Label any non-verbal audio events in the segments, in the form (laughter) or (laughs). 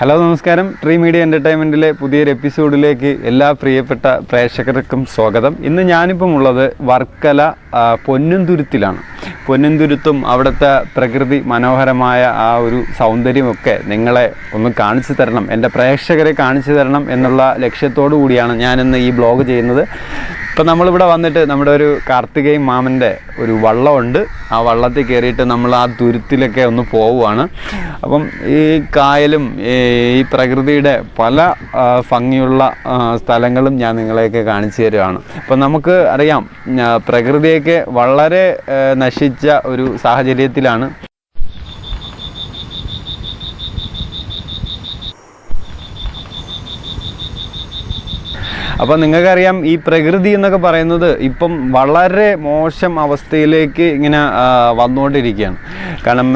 Hello നമസ്കാരം. Tree media എന്റർടൈൻമെന്റിലെ പുതിയൊരു എപ്പിസോഡിലേക്ക് എല്ലാ പ്രിയപ്പെട്ട പ്രേക്ഷകർക്കും സ്വാഗതം. ഇന്ന് ഞാനിപ്പം ഉള്ളത് വർക്കല പൊന്നുംതുരുത്തിലാണ്. പൊന്നുംതുരുത്തും അവിടുത്തെ പ്രകൃതി മനോഹരമായ ആ ഒരു സൗന്ദര്യമൊക്കെ നിങ്ങളെ ഒന്ന് കാണിച്ചു തരണം എന്റെ പ്രേക്ഷകരെ കാണിച്ചു തരണം എന്നുള്ള ലക്ഷ്യത്തോടു കൂടിയാണ് ഞാനിന്ന് ഈ ബ്ലോഗ് ചെയ്യുന്നത്. ഇപ്പം നമ്മളിവിടെ വന്നിട്ട് നമ്മുടെ ഒരു കാർത്തികയും മാമന്റെ ഒരു വള്ളമുണ്ട്. ആ വള്ളത്തിൽ കയറിയിട്ട് നമ്മൾ ആ തുരുത്തിലൊക്കെ ഒന്ന് പോവുകയാണ്. അപ്പം ഈ കായലും ഈ പ്രകൃതിയുടെ പല ഭംഗിയുള്ള സ്ഥലങ്ങളും ഞാൻ നിങ്ങളെയൊക്കെ കാണിച്ചു തരുവാണ്. അപ്പം നമുക്ക് അറിയാം പ്രകൃതിയൊക്കെ വളരെ നശിച്ച ഒരു സാഹചര്യത്തിലാണ്. അപ്പം നിങ്ങൾക്കറിയാം ഈ പ്രകൃതി എന്നൊക്കെ പറയുന്നത് ഇപ്പം വളരെ മോശം അവസ്ഥയിലേക്ക് ഇങ്ങനെ വന്നുകൊണ്ടിരിക്കുകയാണ്. കാരണം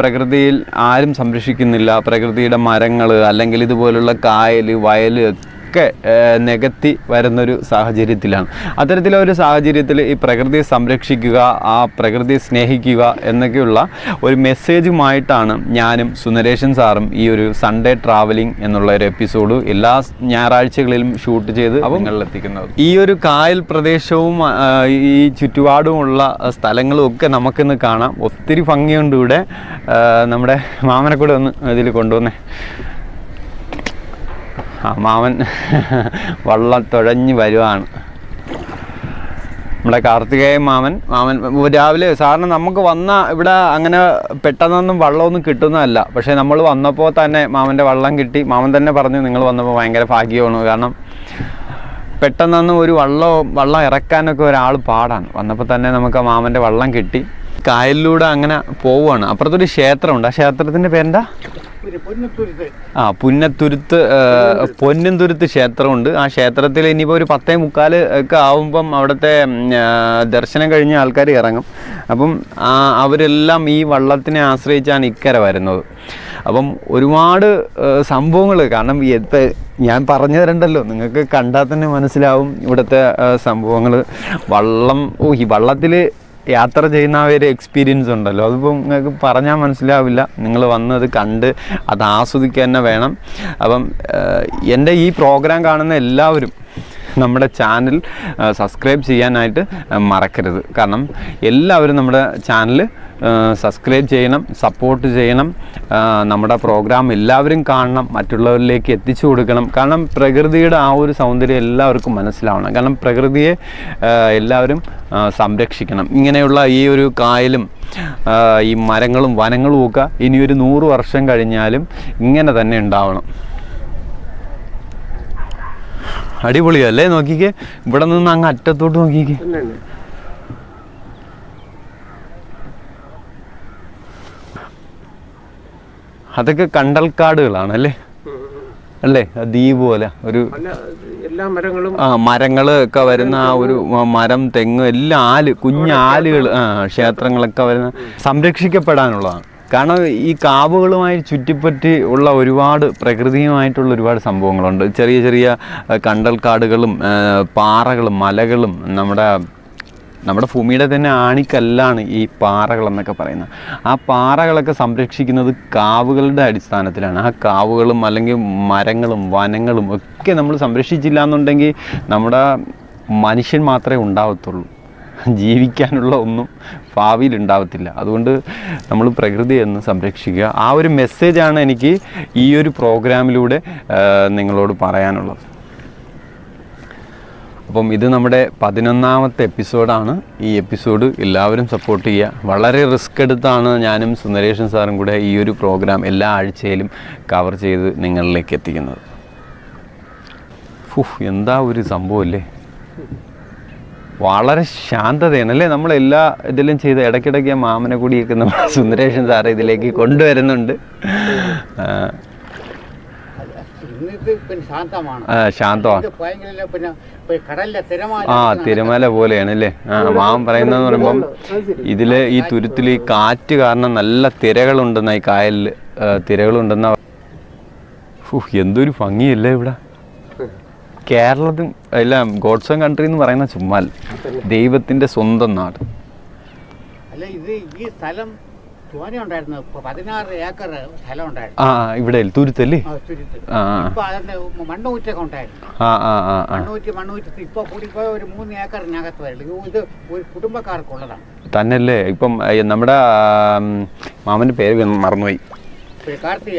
പ്രകൃതിയിൽ ആരും സംരക്ഷിക്കുന്നില്ല. പ്രകൃതിയുടെ മരങ്ങൾ അല്ലെങ്കിൽ ഇതുപോലുള്ള കായൽ വയൽ ഒക്കെ നികത്തി വരുന്നൊരു സാഹചര്യത്തിലാണ്. അത്തരത്തിലൊരു സാഹചര്യത്തിൽ ഈ പ്രകൃതി സംരക്ഷിക്കുക ആ പ്രകൃതി സ്നേഹിക്കുക എന്നൊക്കെയുള്ള ഒരു മെസ്സേജുമായിട്ടാണ് ഞാനും സുനരേഷൻ സാറും ഈ ഒരു സൺഡേ ട്രാവലിംഗ് എന്നുള്ള ഒരു എപ്പിസോഡ് എല്ലാ ഞായറാഴ്ചകളിലും ഷൂട്ട് ചെയ്ത് നിങ്ങളിലെത്തിക്കുന്നത്. ഈ ഒരു കായൽ പ്രദേശവും ഈ ചുറ്റുപാടുമുള്ള സ്ഥലങ്ങളും ഒക്കെ നമുക്കിന്ന് കാണാം. ഒത്തിരി ഭംഗിയുണ്ട് ഇവിടെ. നമ്മുടെ മാമനെ കൂടെ ഒന്ന് ഇതിൽ കൊണ്ടുവന്നേ. മാമൻ വള്ളം തുഴഞ്ഞ് വരുവാണ്. നമ്മുടെ കാർത്തികേയ മാമൻ മാമൻ രാവിലെ സാറിന് നമുക്ക് വന്ന ഇവിടെ അങ്ങനെ പെട്ടെന്നൊന്നും വള്ളമൊന്നും കിട്ടുന്നതല്ല. പക്ഷേ നമ്മൾ വന്നപ്പോൾ തന്നെ മാമന്റെ വള്ളം കിട്ടി. മാമൻ തന്നെ പറഞ്ഞു നിങ്ങൾ വന്നപ്പോൾ ഭയങ്കര ഭാഗ്യമാണ്. കാരണം പെട്ടെന്നൊന്നും ഒരു വള്ളവും വള്ളം ഇറക്കാനൊക്കെ ഒരാൾ പാടാണ്. വന്നപ്പോൾ തന്നെ നമുക്ക് മാമന്റെ വള്ളം കിട്ടി. കായലിലൂടെ അങ്ങനെ പോവുകയാണ്. അപ്പുറത്തൊരു ക്ഷേത്രമുണ്ട്. ആ ക്ഷേത്രത്തിന്റെ പേരെന്താ? ആ പുന്നത്തുരുത്ത് പൊന്നന്തുരുത്ത് ക്ഷേത്രമുണ്ട്. ആ ക്ഷേത്രത്തിൽ ഇനിയിപ്പോൾ ഒരു പത്തേ മുക്കാൽ ഒക്കെ ആവുമ്പം അവിടുത്തെ ദർശനം കഴിഞ്ഞ ആൾക്കാർ ഇറങ്ങും. അപ്പം അവരെല്ലാം ഈ വള്ളത്തിനെ ആശ്രയിച്ചാണ് ഇക്കര വരുന്നത്. അപ്പം ഒരുപാട് സംഭവങ്ങൾ കാരണം ഇപ്പം ഞാൻ പറഞ്ഞു തരണ്ടല്ലോ. നിങ്ങൾക്ക് കണ്ടാൽ തന്നെ മനസ്സിലാവും ഇവിടുത്തെ സംഭവങ്ങൾ. വള്ളം ഓ ഈ വള്ളത്തിൽ യാത്ര ചെയ്യുന്ന ആ ഒരു എക്സ്പീരിയൻസ് ഉണ്ടല്ലോ. അതിപ്പോൾ നിങ്ങൾക്ക് പറഞ്ഞാൽ മനസ്സിലാവില്ല. നിങ്ങൾ വന്നത് കണ്ട് അത് ആസ്വദിക്കുക തന്നെ വേണം. അപ്പം എന്റെ ഈ പ്രോഗ്രാം കാണുന്ന എല്ലാവരും നമ്മുടെ ചാനൽ സബ്സ്ക്രൈബ് ചെയ്യാനായിട്ട് മറക്കരുത്. കാരണം എല്ലാവരും നമ്മുടെ ചാനൽ സബ്സ്ക്രൈബ് ചെയ്യണം സപ്പോർട്ട് ചെയ്യണം നമ്മുടെ പ്രോഗ്രാം എല്ലാവരും കാണണം മറ്റുള്ളവരിലേക്ക് എത്തിച്ചു കൊടുക്കണം. കാരണം പ്രകൃതിയുടെ ആ ഒരു സൗന്ദര്യം എല്ലാവർക്കും മനസ്സിലാവണം. കാരണം പ്രകൃതിയെ എല്ലാവരും സംരക്ഷിക്കണം. ഇങ്ങനെയുള്ള ഈ ഒരു കായലും ഈ മരങ്ങളും വനങ്ങളും ഒക്കെ ഇനിയൊരു നൂറ് വർഷം കഴിഞ്ഞാലും ഇങ്ങനെ തന്നെ ഉണ്ടാവണം. അടിപൊളിയല്ലേ നോക്കിക്കേ. ഇവിടെ നിന്ന് അങ്ങ് അറ്റത്തോട്ട് നോക്കിക്കേ. അതൊക്കെ കണ്ടൽക്കാടുകളാണ് അല്ലേ? അല്ലേ ദ്വീപ് പോലെ ഒരു എല്ലാ മരങ്ങളും ആ മരങ്ങൾ ഒക്കെ വരുന്ന ആ ഒരു മരം തെങ്ങ് എല്ലാം ആൽ കുഞ്ഞ് ആലുകൾ ആ ക്ഷേത്രങ്ങളൊക്കെ വരുന്ന സംരക്ഷിക്കപ്പെടാനുള്ളതാണ്. കാരണം ഈ കാവുകളുമായി ചുറ്റിപ്പറ്റി ഉള്ള ഒരുപാട് പ്രകൃതിയുമായിട്ടുള്ള ഒരുപാട് സംഭവങ്ങളുണ്ട്. ചെറിയ ചെറിയ കണ്ടൽക്കാടുകളും പാറകളും മലകളും നമ്മുടെ നമ്മുടെ ഭൂമിയുടെ തന്നെ ആണിക്കല്ലാണ് ഈ പാറകളെന്നൊക്കെ പറയുന്നത്. ആ പാറകളൊക്കെ സംരക്ഷിക്കുന്നത് കാവുകളുടെ അടിസ്ഥാനത്തിലാണ്. ആ കാവുകളും അല്ലെങ്കിൽ മരങ്ങളും വനങ്ങളും ഒക്കെ നമ്മൾ സംരക്ഷിച്ചില്ല എന്നുണ്ടെങ്കിൽ നമ്മുടെ മനുഷ്യൻ മാത്രമേ ഉണ്ടാവത്തുള്ളൂ. (laughs) ജീവിക്കാനുള്ള ഒന്നും ഭാവിയിൽ ഉണ്ടാവത്തില്ല. അതുകൊണ്ട് നമ്മൾ പ്രകൃതി എന്ന് സംരക്ഷിക്കുക. ആ ഒരു മെസ്സേജാണ് എനിക്ക് ഈ ഒരു പ്രോഗ്രാമിലൂടെ നിങ്ങളോട് പറയാനുള്ളത്. അപ്പം ഇത് നമ്മുടെ പതിനൊന്നാമത്തെ എപ്പിസോഡാണ് ഈ എപ്പിസോഡ് എല്ലാവരും സപ്പോർട്ട് ചെയ്യുക. വളരെ റിസ്ക് എടുത്താണ് ഞാനും സുന്ദരേഷൻ സാറും കൂടെ ഈ ഒരു പ്രോഗ്രാം എല്ലാ ആഴ്ചയിലും കവർ ചെയ്ത് നിങ്ങളിലേക്ക് എത്തിക്കുന്നത്. ഫുഹ് എന്താ ഒരു സംഭവമല്ലേ വളരെ ശാന്തതയാണ് അല്ലേ? നമ്മൾ എല്ലാ ഇതിലും ചെയ്ത് ഇടയ്ക്കിടയ്ക്ക് ആ മാമനെ കൂടിയൊക്കെ നമ്മൾ (laughs) സുന്ദരേഷൻ സാറ് ഇതിലേക്ക് കൊണ്ടുവരുന്നുണ്ട്. ശാന്തമാണ്. ആ, തിരമാല പോലെയാണ് അല്ലേ? ആ മാമൻ പറയുന്നതെന്ന് പറയുമ്പം ഇതിൽ ഈ തുരുത്തിൽ ഈ കാറ്റ് കാരണം നല്ല തിരകളുണ്ടെന്ന ഈ കായലിൽ തിരകളുണ്ടെന്ന. എന്തൊരു ഭംഗിയല്ലേ ഇവിടെ. കേരളത്തിൽ അല്ല ഗോഡ്സ് ഓൺ കൺട്രി എന്ന് പറയുന്ന ചുമ്മാൽ ദൈവത്തിന്റെ സ്വന്തം നാട്. അല്ല ഇത് ഈ സ്ഥലം ആ ഇവിടെ തുരുത്തല്ലേ? ആ. ഇപ്പൊ നമ്മുടെ മാമന്റെ പേര് മറന്നുപോയി.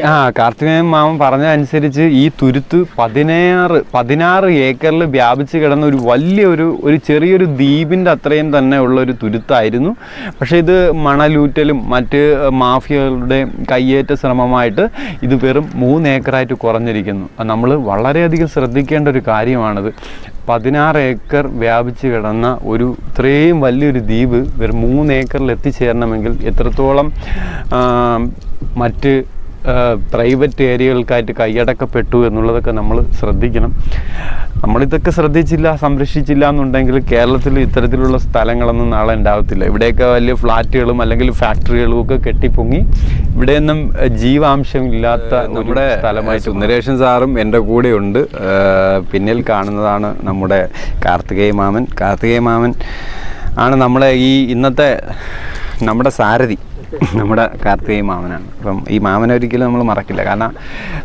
ആ കാർത്തികേയൻ മാമൻ പറഞ്ഞ അനുസരിച്ച് ഈ തുരുത്ത് പതിനാറ് പതിനാറ് ഏക്കറിൽ വ്യാപിച്ച് കിടന്ന ഒരു വലിയൊരു ഒരു ചെറിയൊരു ദ്വീപിന്റെ അത്രയും തന്നെ ഉള്ള ഒരു തുരുത്തായിരുന്നു. പക്ഷേ ഇത് മണലൂറ്റലും മറ്റ് മാഫിയകളുടെ കയ്യേറ്റ ശ്രമമായിട്ട് ഇത് വെറും മൂന്ന് ഏക്കറായിട്ട് കുറഞ്ഞിരിക്കുന്നു. നമ്മൾ വളരെയധികം ശ്രദ്ധിക്കേണ്ട ഒരു കാര്യമാണിത്. പതിനാറ് ഏക്കർ വ്യാപിച്ച് കിടന്ന ഒരു ഇത്രയും വലിയൊരു ദ്വീപ് വെറും മൂന്ന് ഏക്കറിൽ എത്തിച്ചേരണമെങ്കിൽ എത്രത്തോളം മറ്റ് പ്രൈവറ്റ് ഏരിയകൾക്കായിട്ട് കൈയടക്കപ്പെട്ടു എന്നുള്ളതൊക്കെ നമ്മൾ ശ്രദ്ധിക്കണം. നമ്മളിതൊക്കെ ശ്രദ്ധിച്ചില്ല സംരക്ഷിച്ചില്ല എന്നുണ്ടെങ്കിൽ കേരളത്തിൽ ഇത്തരത്തിലുള്ള സ്ഥലങ്ങളൊന്നും നാളെ ഉണ്ടാവത്തില്ല. ഇവിടെയൊക്കെ വലിയ ഫ്ലാറ്റുകളും അല്ലെങ്കിൽ ഫാക്ടറികളും ഒക്കെ കെട്ടിപ്പൊങ്ങി ഇവിടെയൊന്നും ജീവാംശം ഇല്ലാത്ത നമ്മുടെ സ്ഥലമായി സുന്ദരേഷൻ സാറും എന്റെ കൂടെയുണ്ട് പിന്നിൽ കാണുന്നതാണ് നമ്മുടെ കാർത്തികേയ മാമൻ. കാർത്തികേയ മാമൻ ആണ് നമ്മളെ ഈ ഇന്നത്തെ നമ്മുടെ സാരഥി. (laughs) നമ്മുടെ കാർത്തികേയ മാമനാണ്. അപ്പം ഈ മാമനെ ഒരിക്കലും നമ്മൾ മറക്കില്ല. കാരണം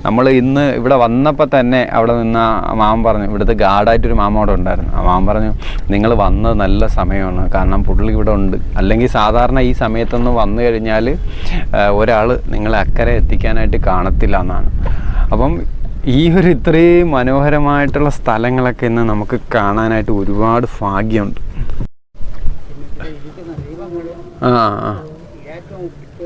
നമ്മൾ ഇന്ന് ഇവിടെ വന്നപ്പോൾ തന്നെ അവിടെ നിന്ന് ആ മാമൻ പറഞ്ഞു ഇവിടുത്തെ ഗാർഡായിട്ടൊരു അവിടെ ഉണ്ടായിരുന്നു. ആ മാമൻ പറഞ്ഞു നിങ്ങൾ വന്നത് നല്ല സമയമാണ്. കാരണം പുള്ളി ഇവിടെ ഉണ്ട്. അല്ലെങ്കിൽ സാധാരണ ഈ സമയത്തൊന്നും വന്നു കഴിഞ്ഞാൽ ഒരാൾ നിങ്ങളെ അക്കരെ എത്തിക്കാനായിട്ട് കാണത്തില്ല എന്നാണ്. അപ്പം ഈ ഒരു ഇത്രയും മനോഹരമായിട്ടുള്ള സ്ഥലങ്ങളൊക്കെ ഇന്ന് നമുക്ക് കാണാനായിട്ട് ഒരുപാട് ഭാഗ്യമുണ്ട്. ആ ആ.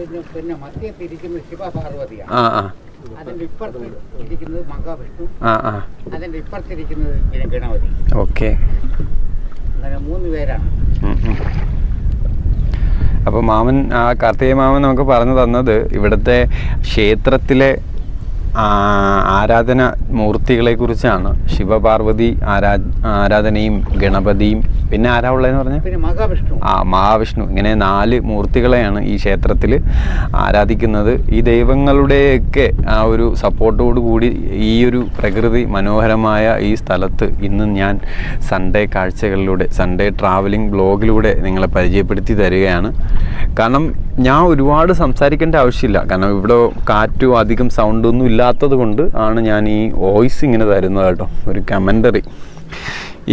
പിന്നെ ശിവപാർവതിയാണ്. ആ ആ. അതിന്റെ ഇപ്പുറത്ത് ഇരിക്കുന്നത് മഹാവിഷ്ണു. ആ ആ. അതിന്റെ ഇപ്പുറത്തിരിക്കുന്നത് പിന്നെ ഗണപതി. ഓക്കെ. അങ്ങനെ മൂന്ന് പേരാണ്. അപ്പോൾ മാമൻ ആ കാർത്തിക മാമൻ നമുക്ക് പറഞ്ഞു തന്നത് ഇവിടുത്തെ ക്ഷേത്രത്തിലെ ആരാധന മൂർത്തികളെക്കുറിച്ചാണ്. ശിവപാർവതി ആരാ ആരാധനയും ഗണപതിയും പിന്നെ ആരാ ഉള്ളതെന്ന് പറഞ്ഞാൽ മഹാവിഷ്ണു. ആ മഹാവിഷ്ണു. ഇങ്ങനെ നാല് മൂർത്തികളെയാണ് ഈ ക്ഷേത്രത്തിൽ ആരാധിക്കുന്നത്. ഈ ദൈവങ്ങളുടെയൊക്കെ ആ ഒരു സപ്പോർട്ടോടു കൂടി ഈ ഒരു പ്രകൃതി മനോഹരമായ ഈ സ്ഥലത്ത് ഇന്ന് ഞാൻ സൺഡേ കാഴ്ചകളിലൂടെ സൺഡേ ട്രാവലിംഗ് ബ്ലോഗിലൂടെ നിങ്ങളെ പരിചയപ്പെടുത്തി തരികയാണ്. കാരണം ഞാൻ ഒരുപാട് സംസാരിക്കേണ്ട ആവശ്യമില്ല. കാരണം ഇവിടെ കാറ്റും അധികം സൗണ്ടൊന്നും ഇല്ലാത്തത് കൊണ്ട് ആണ് ഞാൻ ഈ വോയിസ് ഇങ്ങനെ തരുന്നത് കേട്ടോ. ഒരു കമന്ററി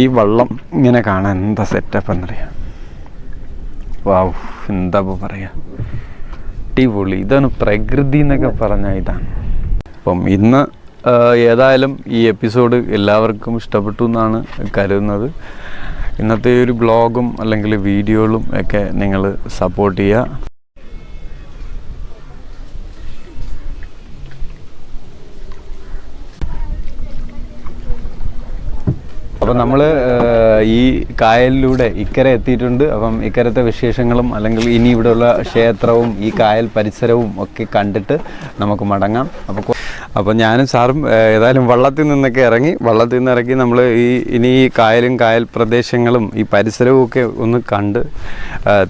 ഈ വള്ളം ഇങ്ങനെ കാണാൻ എന്താ സെറ്റപ്പ് എന്നറിയാം? വാവ് എന്താ പറയുക പറയാ? അടിപൊളി. ഇതാണ് പ്രകൃതി എന്നൊക്കെ പറഞ്ഞ ഇതാണ്. അപ്പം ഇന്ന് ഏതായാലും ഈ എപ്പിസോഡ് എല്ലാവർക്കും ഇഷ്ടപ്പെട്ടു എന്നാണ് കരുതുന്നത്. ഇന്നത്തെ ഒരു ബ്ലോഗും അല്ലെങ്കിൽ വീഡിയോകളും ഒക്കെ നിങ്ങൾ സപ്പോർട്ട് ചെയ്യുക. അപ്പം നമ്മൾ ഈ കായലിലൂടെ ഇക്കരെ എത്തിയിട്ടുണ്ട്. അപ്പം ഇക്കരത്തെ വിശേഷങ്ങളും അല്ലെങ്കിൽ ഇനി ഇവിടെയുള്ള ക്ഷേത്രവും ഈ കായൽ പരിസരവും ഒക്കെ കണ്ടിട്ട് നമുക്ക് മടങ്ങാം. അപ്പോൾ അപ്പോൾ ഞാനും സാറും ഏതായാലും വള്ളത്തിൽ നിന്നൊക്കെ ഇറങ്ങി വള്ളത്തിൽ നിന്ന് ഇറങ്ങി നമ്മൾ ഈ ഇനി ഈ കായലും കായൽ പ്രദേശങ്ങളും ഈ പരിസരവും ഒക്കെ ഒന്ന് കണ്ട്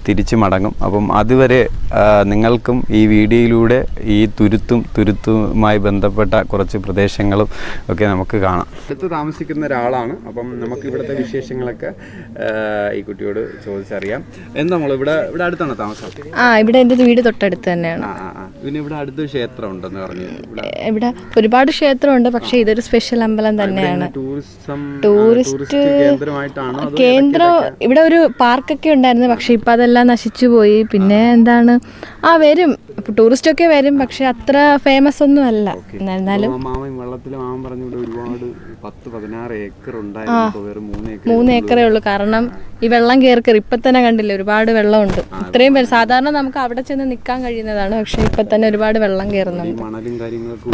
തിരിച്ചു മടങ്ങും. അപ്പം അതുവരെ നിങ്ങൾക്കും ഈ വീഡിയോയിലൂടെ ഈ തുരുത്തും തുരുത്തുമായി ബന്ധപ്പെട്ട കുറച്ച് പ്രദേശങ്ങളും ഒക്കെ നമുക്ക് കാണാം. അടുത്ത് താമസിക്കുന്ന ഒരാളാണ്. അപ്പം നമുക്ക് ഇവിടുത്തെ വിശേഷങ്ങളൊക്കെ ഈ കുട്ടിയോട് ചോദിച്ചറിയാം. എന്താ നമ്മൾ ഇവിടെ ഇവിടെ അടുത്താണ് താമസം? ആ ഇവിടെ എന്റെ വീട് തൊട്ടടുത്ത് തന്നെയാണ്. പിന്നെ ഇവിടെ അടുത്ത് ക്ഷേത്രം ഉണ്ടെന്ന് പറഞ്ഞു ഇവിടെ ഒരുപാട് ക്ഷേത്രമുണ്ട് പക്ഷേ ഇതൊരു സ്പെഷ്യൽ അമ്പലം തന്നെയാണ്. ടൂറിസം ടൂറിസ്റ്റ് കേന്ദ്രം ഇവിടെ ഒരു പാർക്കൊക്കെ ഉണ്ടായിരുന്നു പക്ഷെ ഇപ്പം അതെല്ലാം നശിച്ചു പോയി. പിന്നെ എന്താണ്? ആ വരും. ടൂറിസ്റ്റ് ഒക്കെ വരും പക്ഷെ അത്ര ഫേമസ് ഒന്നും അല്ല. എന്നാലും മൂന്ന് ഏക്കറേ ഉള്ളൂ. കാരണം ഈ വെള്ളം കയറി കയറി ഇപ്പം തന്നെ കണ്ടില്ല ഒരുപാട് വെള്ളമുണ്ട്. ഇത്രയും പേര് സാധാരണ നമുക്ക് അവിടെ ചെന്ന് നിൽക്കാൻ കഴിയുന്നതാണ് പക്ഷെ ഇപ്പൊ തന്നെ ഒരുപാട് വെള്ളം കയറുന്നുണ്ട്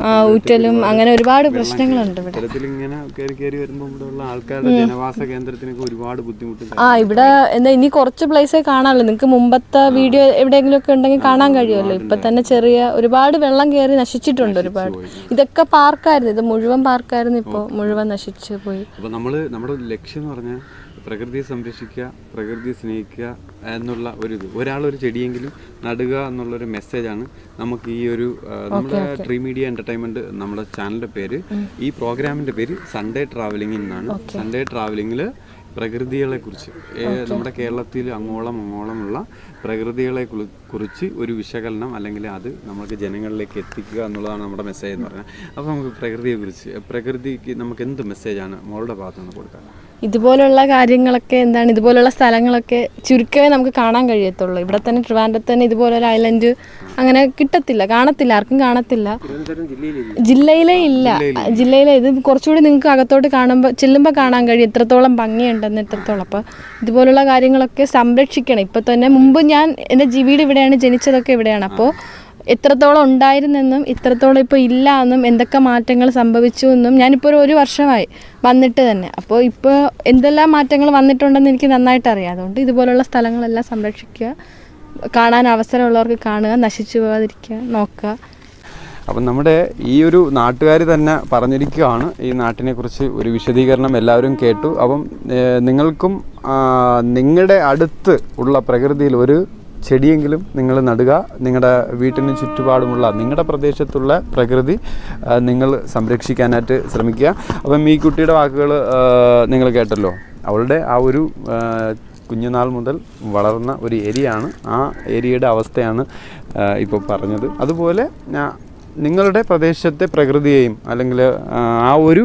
ആ ഊറ്റലും അങ്ങനെ ഒരുപാട് പ്രശ്നങ്ങളുണ്ട് ഇവിടെ. ആ ഇവിടെ എന്താ ഇനി കുറച്ച് പ്ലേസേ കാണാനുള്ളൂ. നിങ്ങൾക്ക് മുമ്പത്തെ വീഡിയോ എവിടെയെങ്കിലും ഒക്കെ ഉണ്ടെങ്കിൽ കാണാൻ കഴിയുമല്ലോ. ഇപ്പൊ തന്നെ ചെറിയ ഒരുപാട് വെള്ളം കയറി നശിച്ചിട്ടുണ്ട് ഒരുപാട്. ഇതൊക്കെ പാർക്കായിരുന്നു. ഇത് മുഴുവൻ പാർക്കായിരുന്നു ഇപ്പോൾ മുഴുവൻ നശിച്ചു പോയി. നമ്മൾ നമ്മുടെ ലക്ഷ്യം എന്ന് പറഞ്ഞാൽ പ്രകൃതിയെ സംരക്ഷിക്കുക പ്രകൃതിയെ സ്നേഹിക്കുക എന്നുള്ള ഒരു ഇത്. ഒരാളൊരു ഒരു ചെടിയെങ്കിലും നടുക എന്നുള്ള എന്നുള്ളൊരു മെസ്സേജാണ് നമുക്ക് ഈ ഒരു നമ്മുടെ ട്രീ മീഡിയ എന്റർടൈൻമെന്റ് നമ്മുടെ ചാനലിന്റെ പേര്. ഈ പ്രോഗ്രാമിന്റെ പേര് സൺഡേ ട്രാവലിംഗ് എന്നാണ്. സൺഡേ ട്രാവലിങ്ങിൽ പ്രകൃതികളെ കുറിച്ച് നമ്മുടെ കേരളത്തിൽ അങ്ങോളം അങ്ങോളമുള്ള പ്രകൃതികളെ കുറിച്ച് ഒരു വിശകലനം അല്ലെങ്കിൽ അത് നമുക്ക് ജനങ്ങളിലേക്ക് എത്തിക്കുക എന്നുള്ളതാണ് നമ്മുടെ മെസ്സേജ് എന്ന് പറഞ്ഞാൽ അപ്പോൾ നമുക്ക് പ്രകൃതിയെ കുറിച്ച് പ്രകൃതിക്ക് നമുക്ക് എന്ത് മെസ്സേജാണ് മോളുടെ ഭാഗത്ത് നിന്ന് കൊടുക്കാൻ? ഇതുപോലുള്ള കാര്യങ്ങളൊക്കെ എന്താണ്? ഇതുപോലുള്ള സ്ഥലങ്ങളൊക്കെ ചുരുക്കമേ നമുക്ക് കാണാൻ കഴിയത്തുള്ളൂ. ഇവിടെ തന്നെ ട്രിവാൻഡ്രത്ത് തന്നെ ഇതുപോലൊരു ഐലൻഡ് അങ്ങനെ കിട്ടത്തില്ല കാണത്തില്ല ആർക്കും കാണത്തില്ല. ജില്ലയിലേ ഇല്ല. ജില്ലയിലെ ഇത് കുറച്ചുകൂടി നിങ്ങൾക്ക് അകത്തോട്ട് കാണുമ്പോൾ ചെല്ലുമ്പോൾ കാണാൻ കഴിയും. എത്രത്തോളം ഭംഗിയുണ്ടെന്ന് എത്രത്തോളം അപ്പോൾ ഇതുപോലുള്ള കാര്യങ്ങളൊക്കെ സംരക്ഷിക്കണം. ഇപ്പം തന്നെ മുമ്പ് ഞാൻ എന്റെ ജീവിയുടെ ഇവിടെയാണ് ജനിച്ചതൊക്കെ ഇവിടെയാണ്. അപ്പോൾ എത്രത്തോളം ഉണ്ടായിരുന്നെന്നും ഇത്രത്തോളം ഇപ്പോൾ ഇല്ല എന്നും എന്തൊക്കെ മാറ്റങ്ങൾ സംഭവിച്ചു എന്നും ഞാനിപ്പോൾ ഒരു വർഷമായി വന്നിട്ട് തന്നെ. അപ്പോൾ ഇപ്പോൾ എന്തെല്ലാം മാറ്റങ്ങൾ വന്നിട്ടുണ്ടെന്ന് എനിക്ക് നന്നായിട്ട് അറിയാം അതുകൊണ്ട് ഇതുപോലുള്ള സ്ഥലങ്ങളെല്ലാം സംരക്ഷിക്കുക കാണാൻ അവസരമുള്ളവർക്ക് കാണുക നശിച്ചു പോകാതിരിക്കുക നോക്കുക. അപ്പം നമ്മുടെ ഈ ഒരു നാട്ടുകാർ തന്നെ പറഞ്ഞിരിക്കുകയാണ് ഈ നാട്ടിനെക്കുറിച്ച് ഒരു വിശദീകരണം എല്ലാവരും കേട്ടു. അപ്പം നിങ്ങൾക്കും നിങ്ങളുടെ അടുത്ത് ഉള്ള പ്രകൃതിയിൽ ഒരു ചെടിയെങ്കിലും നിങ്ങൾ നടുക. നിങ്ങളുടെ വീട്ടിന് ചുറ്റുപാടുമുള്ള നിങ്ങളുടെ പ്രദേശത്തുള്ള പ്രകൃതി നിങ്ങൾ സംരക്ഷിക്കാനായിട്ട് ശ്രമിക്കുക. അപ്പം ഈ കുട്ടിയുടെ വാക്കുകൾ നിങ്ങൾ കേട്ടല്ലോ. അവളുടെ ആ ഒരു കുഞ്ഞുനാൾ മുതൽ വളർന്ന ഒരു ഏരിയയാണ്. ആ ഏരിയയുടെ അവസ്ഥയാണ് ഇപ്പോൾ പറഞ്ഞത്. അതുപോലെ ഞാൻ നിങ്ങളുടെ പ്രദേശത്തെ പ്രകൃതിയെയും അല്ലെങ്കിൽ ആ, ഒരു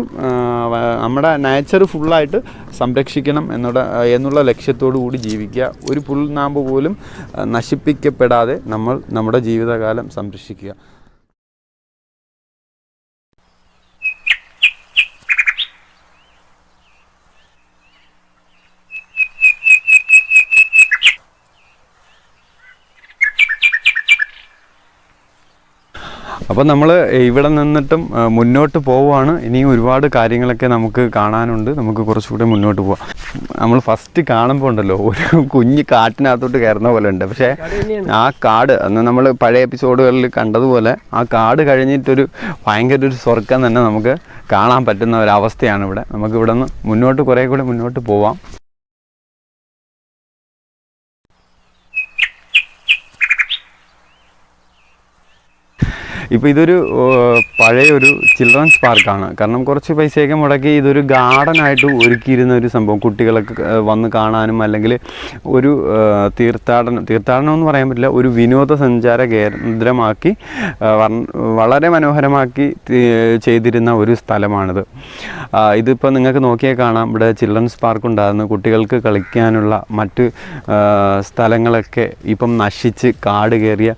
നമ്മുടെ നേച്ചർ ഫുള്ളായിട്ട് സംരക്ഷിക്കണം എന്നുള്ള എന്നുള്ള ലക്ഷ്യത്തോടു കൂടി ജീവിക്കുക. ഒരു പുൽനാമ്പ് പോലും നശിപ്പിക്കപ്പെടാതെ നമ്മൾ നമ്മുടെ ജീവിതകാലം സംരക്ഷിക്കുക. അപ്പോൾ നമ്മൾ ഇവിടെ നിന്നിട്ടും മുന്നോട്ട് പോവുകയാണ്. ഇനിയും ഒരുപാട് കാര്യങ്ങളൊക്കെ നമുക്ക് കാണാനുണ്ട്. നമുക്ക് കുറച്ചുകൂടി മുന്നോട്ട് പോവാം. നമ്മൾ ഫസ്റ്റ് കാണുമ്പോൾ ഉണ്ടല്ലോ ഒരു കുഞ്ഞ് കാട്ടിനകത്തോട്ട് കയറുന്ന പോലെ ഉണ്ട്. പക്ഷേ ആ കാട് അന്ന് നമ്മൾ പഴയ എപ്പിസോഡുകളിൽ കണ്ടതുപോലെ ആ കാട് കഴിഞ്ഞിട്ടൊരു ഭയങ്കര ഒരു സ്വർഗം തന്നെ നമുക്ക് കാണാൻ പറ്റുന്ന ഒരവസ്ഥയാണ് ഇവിടെ. നമുക്ക് ഇവിടെ നിന്ന് മുന്നോട്ട് കുറേ കൂടി മുന്നോട്ട് പോവാം. ഇപ്പോൾ ഇതൊരു പഴയ ഒരു ചിൽഡ്രൻസ് പാർക്കാണ്. കാരണം കുറച്ച് പൈസയൊക്കെ മുടക്കി ഇതൊരു ഗാർഡനായിട്ട് ഒരുക്കിയിരുന്ന ഒരു സംഭവം. കുട്ടികളൊക്കെ വന്ന് കാണാനും അല്ലെങ്കിൽ ഒരു തീർത്ഥാടനം തീർത്ഥാടനം എന്ന് പറയാൻ പറ്റില്ല ഒരു വിനോദസഞ്ചാര കേന്ദ്രമാക്കി വളരെ മനോഹരമാക്കി ചെയ്തിരുന്ന ഒരു സ്ഥലമാണിത്. ഇതിപ്പോൾ നിങ്ങൾക്ക് നോക്കിയാൽ കാണാം. ഇവിടെ ചിൽഡ്രൻസ് പാർക്ക് ഉണ്ടായിരുന്നു. കുട്ടികൾക്ക് കളിക്കാനുള്ള മറ്റ് സ്ഥലങ്ങളൊക്കെ ഇപ്പം നശിച്ച് കാട് കയറിയ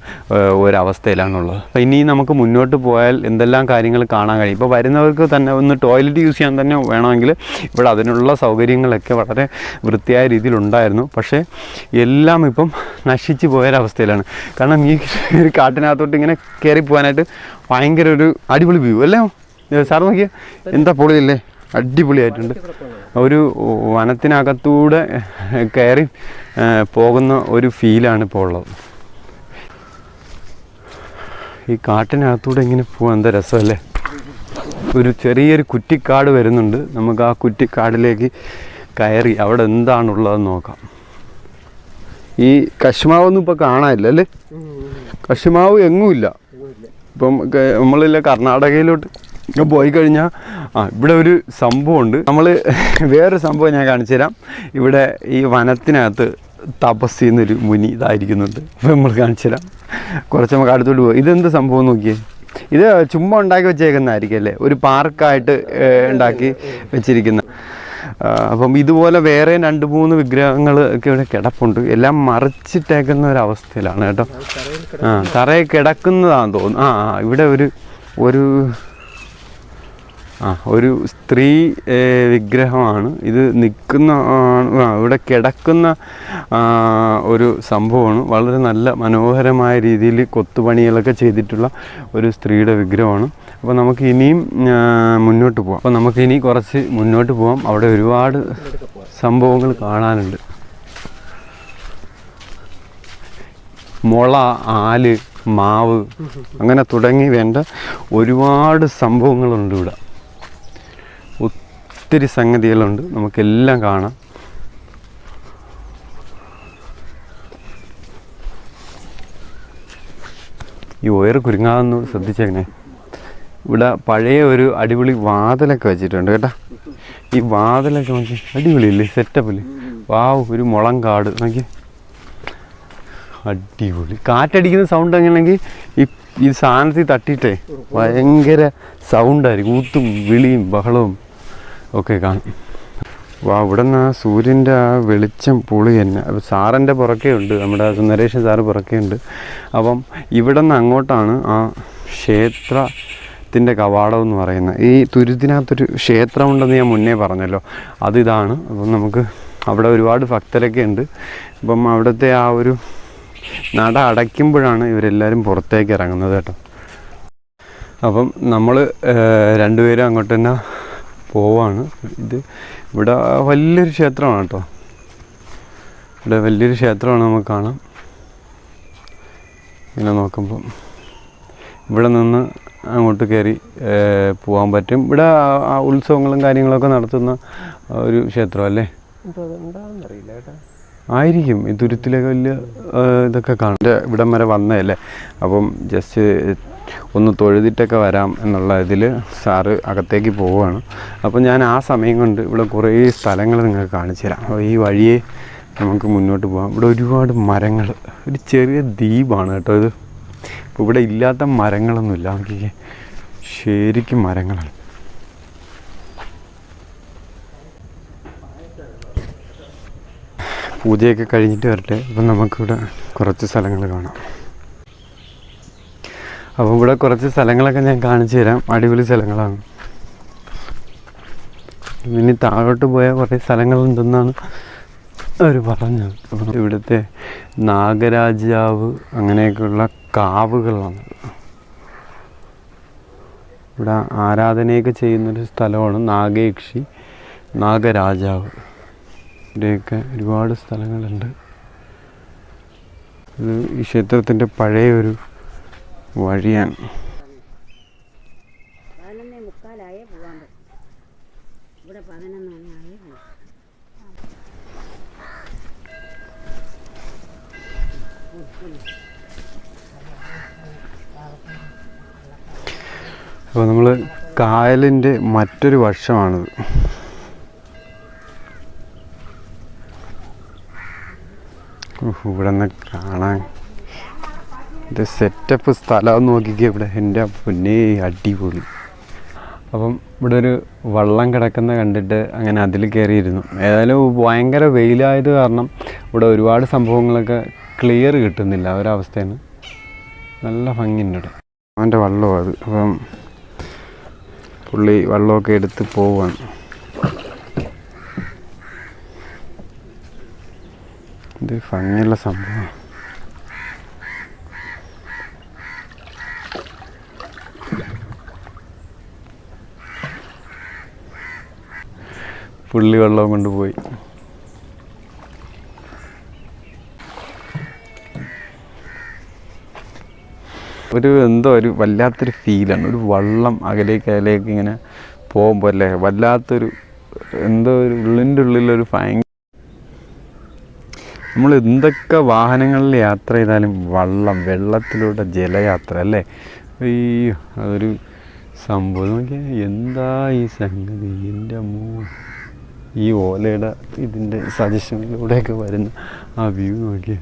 ഒരവസ്ഥയിലാണുള്ളത്. ഇനി നമുക്ക് മുന്നോട്ട് പോയാൽ എന്തെല്ലാം കാര്യങ്ങൾ കാണാൻ കഴിയും? ഇപ്പോൾ വരുന്നവർക്ക് തന്നെ ഒന്ന് ടോയ്ലറ്റ് യൂസ് ചെയ്യാൻ തന്നെ വേണമെങ്കിൽ ഇവിടെ അതിനുള്ള സൗകര്യങ്ങളൊക്കെ വളരെ വൃത്തിയായ രീതിയിലുണ്ടായിരുന്നു. പക്ഷേ എല്ലാം ഇപ്പം നശിച്ച് പോയൊരവസ്ഥയിലാണ്. കാരണം ഈ ഒരു കാട്ടിനകത്തോട്ട് ഇങ്ങനെ കയറി പോകാനായിട്ട് ഭയങ്കര ഒരു അടിപൊളി വ്യൂ അല്ലേ? സാർ നോക്കിയാൽ എന്താ പൊളിയല്ലേ? അടിപൊളിയായിട്ടുണ്ട്. ഒരു വനത്തിനകത്തൂടെ കയറി പോകുന്ന ഒരു ഫീലാണ് ഇപ്പോൾ ഉള്ളത്. ഈ കാട്ടിനകത്തൂടെ ഇങ്ങനെ പോകാൻ എന്താ രസമല്ലേ? ഒരു ചെറിയൊരു കുറ്റിക്കാട് വരുന്നുണ്ട്. നമുക്ക് ആ കുറ്റിക്കാടിലേക്ക് കയറി അവിടെ എന്താണുള്ളതെന്ന് നോക്കാം. ഈ കശുമാവൊന്നും ഇപ്പോൾ കാണാനില്ല അല്ലേ? കശുമാവ് എങ്ങുമില്ല ഇപ്പം നമ്മളില്ല കർണാടകയിലോട്ട് പോയി കഴിഞ്ഞാൽ ആ ഇവിടെ ഒരു സംഭവമുണ്ട്. നമ്മൾ വേറൊരു സംഭവം ഞാൻ കാണിച്ചു തരാം ഇവിടെ ഈ വനത്തിനകത്ത് തപസ് ചെയ്യുന്നൊരു മുനി ഇതായിരിക്കുന്നുണ്ട്. അപ്പോൾ നമ്മൾ കാണിച്ചു തരാം. കുറച്ച് നമുക്ക് അടുത്തോട്ട് പോകും ഇതെന്ത് സംഭവം നോക്കിയേ? ഇത് ചുമ്മാ ഉണ്ടാക്കി വെച്ചേക്കുന്നതായിരിക്കും അല്ലേ? ഒരു പാർക്കായിട്ട് ഉണ്ടാക്കി വെച്ചിരിക്കുന്ന. അപ്പം ഇതുപോലെ വേറെ രണ്ട് മൂന്ന് വിഗ്രഹങ്ങൾ ഒക്കെ ഇവിടെ കിടപ്പുണ്ട്. എല്ലാം മറിച്ചിട്ടേക്കുന്ന ഒരു അവസ്ഥയിലാണ് കേട്ടോ. ആ തറയിൽ കിടക്കുന്നതാണെന്ന് തോന്നുന്നു. ആ ഇവിടെ ഒരു ഒരു ആ ഒരു സ്ത്രീ വിഗ്രഹമാണ്. ഇത് നിൽക്കുന്ന ഇവിടെ കിടക്കുന്ന ഒരു സംഭവമാണ്. വളരെ നല്ല മനോഹരമായ രീതിയിൽ കൊത്തുപണികളൊക്കെ ചെയ്തിട്ടുള്ള ഒരു സ്ത്രീയുടെ വിഗ്രഹമാണ്. അപ്പോൾ നമുക്ക് ഇനിയും മുന്നോട്ട് പോകാം അപ്പോൾ നമുക്ക് ഇനി കുറച്ച് മുന്നോട്ട് പോകാം അവിടെ ഒരുപാട് സംഭവങ്ങൾ കാണാനുണ്ട്. മുള ആൽ മാവ് അങ്ങനെ തുടങ്ങി വേണ്ട ഒരുപാട് സംഭവങ്ങളുണ്ട് ഇവിടെ. ഒത്തിരി സംഗതികളുണ്ട്. നമുക്കെല്ലാം കാണാം. ഈ ഒയർ കുരുങ്ങാതെന്ന് ശ്രദ്ധിച്ചേക്കണേ. ഇവിടെ പഴയ ഒരു അടിപൊളി വാതിലൊക്കെ വെച്ചിട്ടുണ്ട് കേട്ടോ. ഈ വാതിലൊക്കെ നോക്കി. അടിപൊളിയില്ലേ? സെറ്റപ്പില്ലേ വാവ് ഒരു മുളം കാട്. നോക്കി. അടിപൊളി. കാറ്റടിക്കുന്ന സൗണ്ട് എങ്ങനെയാണെങ്കിൽ ഈ ഈ സാധനത്തിൽ തട്ടിയിട്ടേ ഭയങ്കര സൗണ്ടായിരിക്കും ഊത്തും വിളിയും ബഹളവും. ഒക്കെ കാണും. വാ ഇവിടെ നിന്ന് ആ സൂര്യന്റെ ആ വെളിച്ചം പൊളി തന്നെ. അപ്പോൾ സാറിന്റെ പുറക്കേ ഉണ്ട് നമ്മുടെ സുന്ദരേഷൻ സാറ് പുറക്കേ ഉണ്ട്. അപ്പം ഇവിടെ നിന്ന് അങ്ങോട്ടാണ് ആ ക്ഷേത്രത്തിന്റെ കവാടം എന്ന് പറയുന്നത്. ഈ തുരുത്തിനകത്തൊരു ക്ഷേത്രമുണ്ടെന്ന് ഞാൻ മുന്നേ പറഞ്ഞല്ലോ. അതിതാണ്. അപ്പം നമുക്ക് അവിടെ ഒരുപാട് ഭക്തരൊക്കെ ഉണ്ട്. അപ്പം അവിടുത്തെ ആ ഒരു നട അടയ്ക്കുമ്പോഴാണ് ഇവരെല്ലാവരും പുറത്തേക്ക് ഇറങ്ങുന്നത് കേട്ടോ. അപ്പം നമ്മൾ രണ്ടുപേരും അങ്ങോട്ട് തന്നെ പോവാണ്. ഇത് ഇവിടെ വലിയൊരു ക്ഷേത്രമാണ് കേട്ടോ. ഇവിടെ വലിയൊരു ക്ഷേത്രമാണ് നമുക്ക് കാണാം. ഇങ്ങനെ നോക്കുമ്പോൾ ഇവിടെ നിന്ന് അങ്ങോട്ട് കയറി പോകാൻ പറ്റും. ഇവിടെ ഉത്സവങ്ങളും കാര്യങ്ങളൊക്കെ നടത്തുന്ന ഒരു ക്ഷേത്രം അല്ലേ? ആയിരിക്കും. ഈ തുരുത്തിലൊക്കെ വലിയ ഇതൊക്കെ കാണും. ഇവിടം വരെ വന്നതല്ലേ? അപ്പം ജസ്റ്റ് ഒന്ന് തൊഴുതിട്ടൊക്കെ വരാം എന്നുള്ള ഇതിൽ സാറ് അകത്തേക്ക് പോവുകയാണ്. അപ്പം ഞാൻ ആ സമയം കൊണ്ട് ഇവിടെ കുറേ സ്ഥലങ്ങൾ നിങ്ങൾക്ക് കാണിച്ചു തരാം. അപ്പോൾ ഈ വഴിയെ നമുക്ക് മുന്നോട്ട് പോകാം ഇവിടെ ഒരുപാട് മരങ്ങൾ ഒരു ചെറിയ ദ്വീപാണ് കേട്ടോ ഇത്. ഇപ്പോൾ ഇവിടെ ഇല്ലാത്ത മരങ്ങളൊന്നുമില്ല നമുക്ക് ശരിക്കും മരങ്ങളാണ്. പൂജയൊക്കെ കഴിഞ്ഞിട്ട് വരട്ടെ. അപ്പം നമുക്കിവിടെ കുറച്ച് സ്ഥലങ്ങൾ കാണാം. അപ്പം ഇവിടെ കുറച്ച് സ്ഥലങ്ങളൊക്കെ ഞാൻ കാണിച്ചു തരാം. അടിപൊളി സ്ഥലങ്ങളാണ്. ഇനി താഴോട്ട് പോയ കുറേ സ്ഥലങ്ങളുണ്ടെന്നാണ് അവർ പറഞ്ഞത്. അപ്പം ഇവിടുത്തെ നാഗരാജാവ് അങ്ങനെയൊക്കെയുള്ള കാവുകളാണ്. ഇവിടെ ആരാധനയൊക്കെ ചെയ്യുന്നൊരു സ്ഥലമാണ് നാഗേക്ഷി നാഗരാജാവ്. ഇവിടെയൊക്കെ ഒരുപാട് സ്ഥലങ്ങളുണ്ട്. ഇത് ഈ ക്ഷേത്രത്തിന്റെ പഴയ വഴിയാണ് പതിനൊന്നേ മുക്കാലായേ പോകാൻ പറ്റും ഇവിടെ പതിനൊന്ന് മണിയായേ പോകും അപ്പോൾ നമ്മൾ കായലിന്റെ മറ്റൊരു വശമാണിത്. ഇവിടെ നിന്ന് കാണാൻ ഇത് സെറ്റപ്പ് സ്ഥലം നോക്കിക്കേ ഇവിടെ. എന്റെ പൊന്നെ അടിപൊളി. അപ്പം ഇവിടെ ഒരു വള്ളം കിടക്കുന്ന കണ്ടിട്ട് അങ്ങനെ അതിൽ കയറിയിരുന്നു. ഏതായാലും ഭയങ്കര വെയിലായത് കാരണം ഇവിടെ ഒരുപാട് സംഭവങ്ങളൊക്കെ ക്ലിയർ കിട്ടുന്നില്ല. ഒരവസ്ഥയാണ് നല്ല ഭംഗിയുണ്ട് ഇവിടെ. അവന്റെ വള്ളമാണ് അത്. അപ്പം പുള്ളി വള്ളമൊക്കെ എടുത്ത് പോവാണ്. ഇത് ഭംഗിയുള്ള സംഭവം പുള്ളി വെള്ളം കൊണ്ടുപോയി ഒരു എന്തോ ഒരു വല്ലാത്തൊരു ഫീലാണ് ഒരു വള്ളം അകലേക്ക് അകലേക്ക് ഇങ്ങനെ പോകുമ്പോൾ അല്ലേ? വല്ലാത്തൊരു എന്തോ ഒരു ഉള്ളിന്റെ ഉള്ളിലൊരു ഭയങ്കര നമ്മൾ എന്തൊക്കെ വാഹനങ്ങളിൽ യാത്ര ചെയ്താലും വള്ളം വെള്ളത്തിലൂടെ ജലയാത്ര അല്ലേ? അയ്യോ അതൊരു സംഭവം നോക്കിയാൽ എന്താ ഈ സംഗതി? എന്റെ അമ്മോ. ഈ ഓലയുടെ ഇതിന്റെ സജഷനിലൂടെയൊക്കെ വരുന്ന ആ വ്യൂ നോക്കിയേ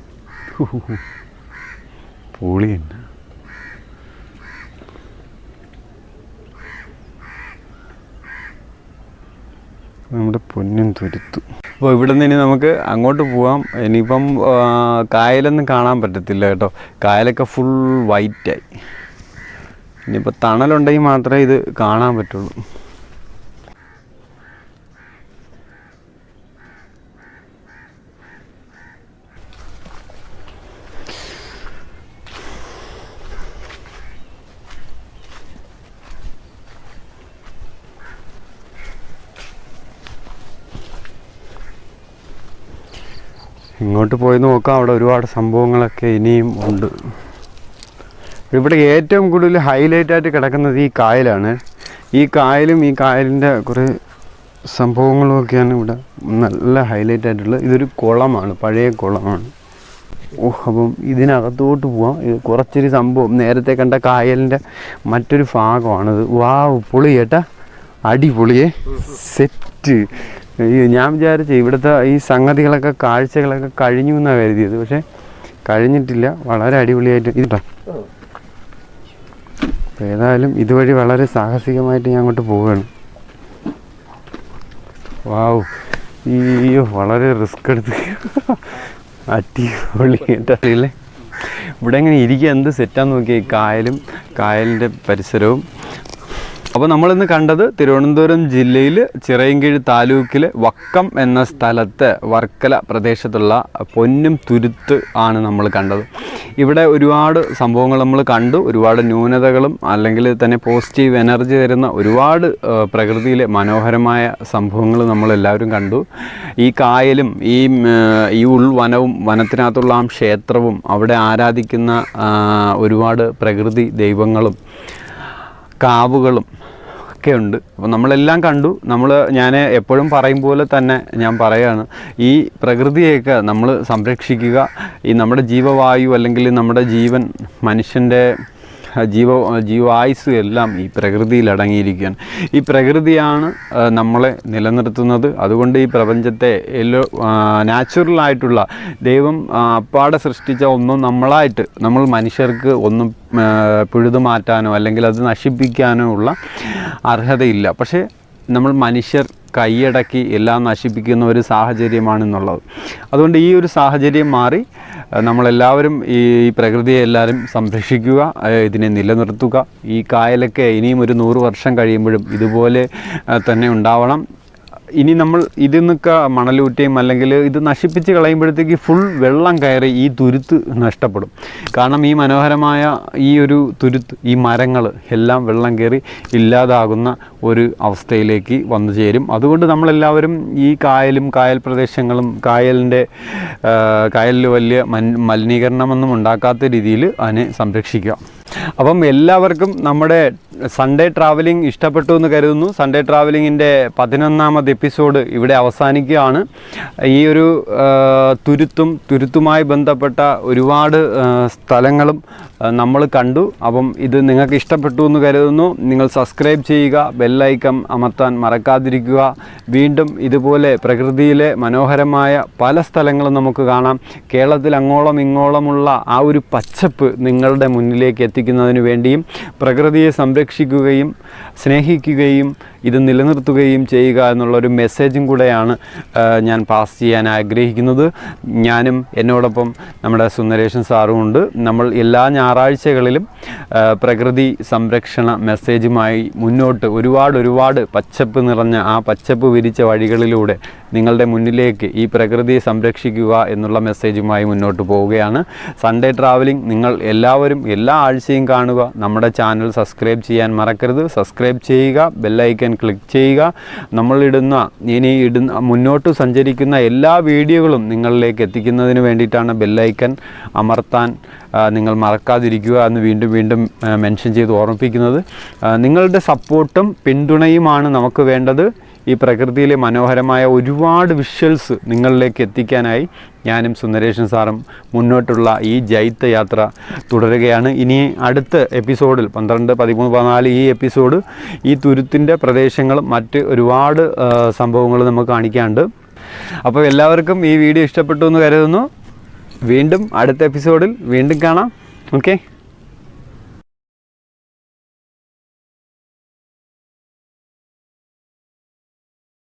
പൊളിയുണ്ട് നമ്മുടെ പൊന്നും തുരുത്തു. അപ്പോൾ ഇവിടെ നിന്ന് ഇനി നമുക്ക് അങ്ങോട്ട് പോവാം. ഇനിയിപ്പം കായലൊന്നും കാണാൻ പറ്റത്തില്ല കേട്ടോ. കായലൊക്കെ ഫുൾ വൈറ്റായി ഇനിയിപ്പോൾ തണലുണ്ടെങ്കിൽ മാത്രമേ ഇത് കാണാൻ പറ്റുള്ളൂ. ഇങ്ങോട്ട് പോയി നോക്കാം. അവിടെ ഒരുപാട് സംഭവങ്ങളൊക്കെ ഇനിയും ഉണ്ട്. ഇവിടെ ഏറ്റവും കൂടുതൽ ഹൈലൈറ്റ് ആയിട്ട് കിടക്കുന്നത് ഈ കായലാണ്. ഈ കായലും ഈ കായലിന്റെ കുറേ സംഭവങ്ങളും ഒക്കെയാണ് ഇവിടെ നല്ല ഹൈലൈറ്റ് ആയിട്ടുള്ളത്. ഇതൊരു കുളമാണ് പഴയ കുളമാണ്. ഓഹ് അപ്പം ഇതിനകത്തോട്ട് പോവാം. ഇത് കുറച്ചൊരു സംഭവം. നേരത്തെ കണ്ട കായലിന്റെ മറ്റൊരു ഭാഗമാണിത്. വാവ് പൊളി ചേട്ടാ അടിപൊളിയേ. സെറ്റ്. ഈ ഞാൻ വിചാരിച്ചു ഇവിടുത്തെ ഈ സംഗതികളൊക്കെ കാഴ്ചകളൊക്കെ കഴിഞ്ഞു എന്നാണ് കരുതിയത്. പക്ഷേ കഴിഞ്ഞിട്ടില്ല. വളരെ അടിപൊളിയായിട്ട്. ഇതാ ഏതായാലും ഇതുവഴി വളരെ സാഹസികമായിട്ട് ഞാൻ അങ്ങോട്ട് പോവുകയാണ്. വാവ്. അയ്യോ വളരെ റിസ്ക് എടുത്ത്. അടിപൊളി കേട്ടറിയില്ലേ ഇവിടെ ഇങ്ങനെ ഇരിക്കുക എന്ത് സെറ്റാന്ന് നോക്കിയാൽ കായലും കായലിന്റെ പരിസരവും അപ്പോൾ നമ്മളിന്ന് കണ്ടത് തിരുവനന്തപുരം ജില്ലയിൽ ചിറയൻകീഴ് താലൂക്കിലെ വക്കം എന്ന സ്ഥലത്ത് വർക്കല പ്രദേശത്തുള്ള പൊന്നും തുരുത്ത് ആണ് നമ്മൾ കണ്ടത്. ഇവിടെ ഒരുപാട് സംഭവങ്ങൾ നമ്മൾ കണ്ടു. ഒരുപാട് ന്യൂനതകളും അല്ലെങ്കിൽ തന്നെ പോസിറ്റീവ് എനർജി തരുന്ന ഒരുപാട് പ്രകൃതിയിലെ മനോഹരമായ സംഭവങ്ങൾ നമ്മളെല്ലാവരും കണ്ടു. ഈ കായലും ഈ ഈ ഉൾവനവും വനത്തിനകത്തുള്ള ആ ക്ഷേത്രവും അവിടെ ആരാധിക്കുന്ന ഒരുപാട് പ്രകൃതി ദൈവങ്ങളും കാവുകളും ഒക്കെ ഉണ്ട്. അപ്പോൾ നമ്മളെല്ലാം കണ്ടു. നമ്മൾ ഞാൻ എപ്പോഴും പറയും പോലെ തന്നെ ഞാൻ പറയാണ്. ഈ പ്രകൃതിയൊക്കെ നമ്മൾ സംരക്ഷിക്കുക. ഈ നമ്മുടെ ജീവവായു അല്ലെങ്കിൽ നമ്മുടെ ജീവൻ മനുഷ്യന്റെ ജീവ ജീവായുസ് എല്ലാം ഈ പ്രകൃതിയിൽ അടങ്ങിയിരിക്കുകയാണ്. ഈ പ്രകൃതിയാണ് നമ്മളെ നിലനിർത്തുന്നത്. അതുകൊണ്ട് ഈ പ്രപഞ്ചത്തെ എല്ലോ നാച്ചുറലായിട്ടുള്ള ദൈവം അപ്പാടെ സൃഷ്ടിച്ച ഒന്നും നമ്മളായിട്ട് നമ്മൾ മനുഷ്യർക്ക് ഒന്നും പിഴുതു മാറ്റാനോ അല്ലെങ്കിൽ അത് നശിപ്പിക്കാനോ ഉള്ള അർഹതയില്ല. പക്ഷേ നമ്മൾ മനുഷ്യർ കൈയടക്കി എല്ലാം നശിപ്പിക്കുന്ന ഒരു സാഹചര്യമാണെന്നുള്ളത്. അതുകൊണ്ട് ഈ ഒരു സാഹചര്യം മാറി നമ്മളെല്ലാവരും ഈ പ്രകൃതിയെ എല്ലാവരും സംരക്ഷിക്കുക ഇതിനെ നിലനിർത്തുക. ഈ കായലൊക്കെ ഇനിയും ഒരു നൂറ് വർഷം കഴിയുമ്പോഴും ഇതുപോലെ തന്നെ ഉണ്ടാവണം. ഇനി നമ്മൾ ഇതിൽ നിന്നൊക്കെ മണലൂറ്റയും അല്ലെങ്കിൽ ഇത് നശിപ്പിച്ച് കളയുമ്പോഴത്തേക്ക് ഫുൾ വെള്ളം കയറി ഈ തുരുത്ത് നഷ്ടപ്പെടും. കാരണം ഈ മനോഹരമായ ഈ ഒരു തുരുത്ത് ഈ മരങ്ങൾ എല്ലാം വെള്ളം കയറി ഇല്ലാതാകുന്ന ഒരു അവസ്ഥയിലേക്ക് വന്നു ചേരും. അതുകൊണ്ട് നമ്മളെല്ലാവരും ഈ കായലും കായൽ പ്രദേശങ്ങളും കായലിന്റെ കായലിൽ വലിയ മലിനീകരണമൊന്നും ഉണ്ടാക്കാത്ത രീതിയിൽ അതിനെ സംരക്ഷിക്കുക. അപ്പം എല്ലാവർക്കും നമ്മുടെ സൺഡേ ട്രാവലിംഗ് ഇഷ്ടപ്പെട്ടു എന്ന് കരുതുന്നു. സൺഡേ ട്രാവലിങ്ങിന്റെ പതിനൊന്നാമത് എപ്പിസോഡ് ഇവിടെ അവസാനിക്കുകയാണ്. ഈ ഒരു തുരുത്തും തുരുത്തുമായി ബന്ധപ്പെട്ട ഒരുപാട് സ്ഥലങ്ങളും നമ്മൾ കണ്ടു. അപ്പം ഇത് നിങ്ങൾക്ക് ഇഷ്ടപ്പെട്ടു എന്ന് കരുതുന്നു. നിങ്ങൾ സബ്സ്ക്രൈബ് ചെയ്യുക ബെല്ലൈക്കം അമർത്താൻ മറക്കാതിരിക്കുക. വീണ്ടും ഇതുപോലെ പ്രകൃതിയിലെ മനോഹരമായ പല സ്ഥലങ്ങളും നമുക്ക് കാണാം. കേരളത്തിൽ അങ്ങോളം ഇങ്ങോളമുള്ള ആ ഒരു പച്ചപ്പ് നിങ്ങളുടെ മുന്നിലേക്ക് എത്തിക്കുന്നതിന് വേണ്ടിയും പ്രകൃതിയെ സംരക്ഷിക്കുകയും സ്നേഹിക്കുകയും ഇത് നിലനിർത്തുകയും ചെയ്യുക എന്നുള്ളൊരു മെസ്സേജും കൂടെയാണ് ഞാൻ പാസ് ചെയ്യാൻ ആഗ്രഹിക്കുന്നത്. ഞാനും എന്നോടൊപ്പം നമ്മുടെ സുന്ദരേഷൻ സാറും ഉണ്ട്. നമ്മൾ എല്ലാ ഞായറാഴ്ചകളിലും പ്രകൃതി സംരക്ഷണ മെസ്സേജുമായി മുന്നോട്ട് ഒരുപാട് ഒരുപാട് പച്ചപ്പ് നിറഞ്ഞ ആ പച്ചപ്പ് വിരിച്ച വഴികളിലൂടെ നിങ്ങളുടെ മുന്നിലേക്ക് ഈ പ്രകൃതിയെ സംരക്ഷിക്കുക എന്നുള്ള മെസ്സേജുമായി മുന്നോട്ട് പോവുകയാണ്. സൺഡേ ട്രാവലിംഗ് നിങ്ങൾ എല്ലാവരും എല്ലാ ആഴ്ചയും കാണുക. നമ്മുടെ ചാനൽ സബ്സ്ക്രൈബ് ചെയ്യാൻ മറക്കരുത്. സബ്സ്ക്രൈബ് ചെയ്യുക ബെല്ലൈക്കൻ ക്ലിക്ക് ചെയ്യുക. നമ്മളിടുന്ന ഇനി ഇടുന്ന മുന്നോട്ട് സഞ്ചരിക്കുന്ന എല്ലാ വീഡിയോകളും നിങ്ങളിലേക്ക് എത്തിക്കുന്നതിന് വേണ്ടിയിട്ടാണ് ബെല്ലൈക്കൻ അമർത്താൻ നിങ്ങൾ മറക്കാതിരിക്കുക എന്ന് വീണ്ടും വീണ്ടും മെൻഷൻ ചെയ്ത് ഓർമ്മിപ്പിക്കുന്നത്. നിങ്ങളുടെ സപ്പോർട്ടും പിന്തുണയുമാണ് നമുക്ക് വേണ്ടത്. ഈ പ്രകൃതിയിലെ മനോഹരമായ ഒരുപാട് വിഷ്വൽസ് നിങ്ങളിലേക്ക് എത്തിക്കാനായി ഞാനും സുന്ദരേഷൻ സാറും മുന്നോട്ടുള്ള ഈ ജൈത്ത യാത്ര തുടരുകയാണ്. ഇനി അടുത്ത എപ്പിസോഡിൽ പന്ത്രണ്ട് പതിമൂന്ന് പതിനാല് ഈ എപ്പിസോഡ് ഈ തുരുത്തിന്റെ പ്രദേശങ്ങളും മറ്റ് ഒരുപാട് സംഭവങ്ങൾ നമുക്ക് കാണിക്കാണ്ട് അപ്പോൾ എല്ലാവർക്കും ഈ വീഡിയോ ഇഷ്ടപ്പെട്ടു എന്ന് കരുതുന്നു. വീണ്ടും അടുത്ത എപ്പിസോഡിൽ വീണ്ടും കാണാം. ഓക്കെ?